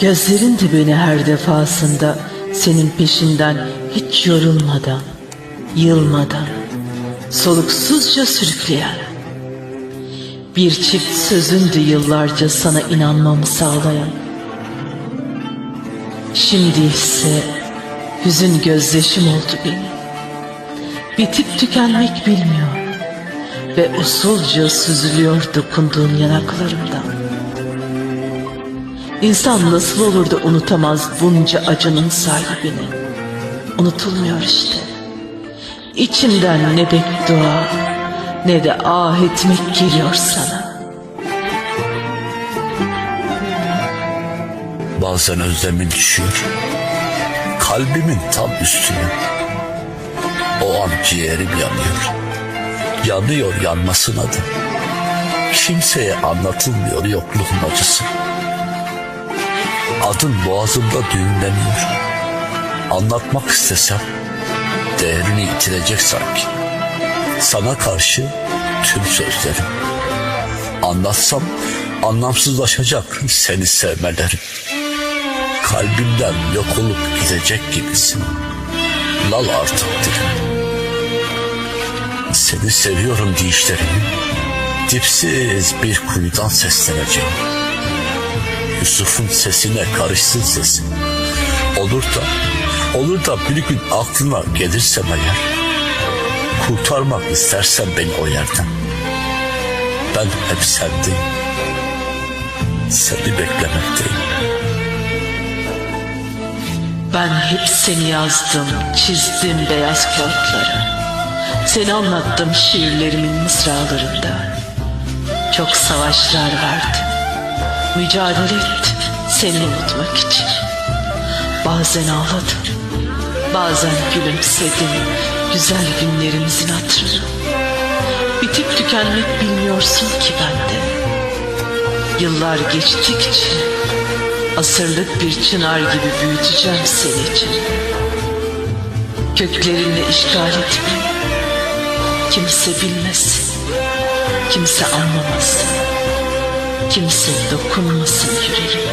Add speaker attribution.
Speaker 1: Gözlerin de beni her defasında senin peşinden hiç yorulmadan, yılmadan, soluksuzca sürükleyen. Bir çift sözündü yıllarca sana inanmamı sağlayan. Şimdi ise hüzün gözyaşım oldu benim. Bitip tükenmek bilmiyor ve usulca süzülüyor dokunduğun yanaklarımdan. İnsan nasıl olur da unutamaz bunca acının sahibini? Unutulmuyor işte. İçimden ne beddua ne de ah etmek geliyor sana.
Speaker 2: Bazen özlemin düşüyor. Kalbimin tam üstüne. O an ciğerim yanıyor. Yanıyor yanmasına da. Kimseye anlatılmıyor yokluğun acısı. Adın boğazımda düğümleniyor. Anlatmak istesem değerini yitirecek sanki. Sana karşı tüm sözlerim. Anlatsam anlamsızlaşacak seni sevmelerim. Kalbimden yok olup gidecek gibisin. Lal artık dilim. Seni seviyorum deyişlerimi dipsiz bir kuyudan sesleneceğim. Yusuf'un sesine karışsın sesin. Olur da, olur da bir gün aklına gelirsem eğer, kurtarmak istersen beni o yerden. Ben hep sendeyim. Seni beklemekteyim.
Speaker 1: Ben hep seni yazdım, çizdim beyaz kağıtlara. Seni anlattım şiirlerimin mısralarında. Çok savaşlar verdim. Mücadele ettim seni unutmak için. Bazen ağladım, bazen gülümsedim güzel günlerimizin hatırına. Bitip tükenmek bilmiyorsun ki bende. Yıllar geçtikçe asırlık bir çınar gibi büyüteceğim seni için. Köklerinle işgal etmeyi kimse bilmesin, kimse anlamasın, kimse dokunmasın yüreğime.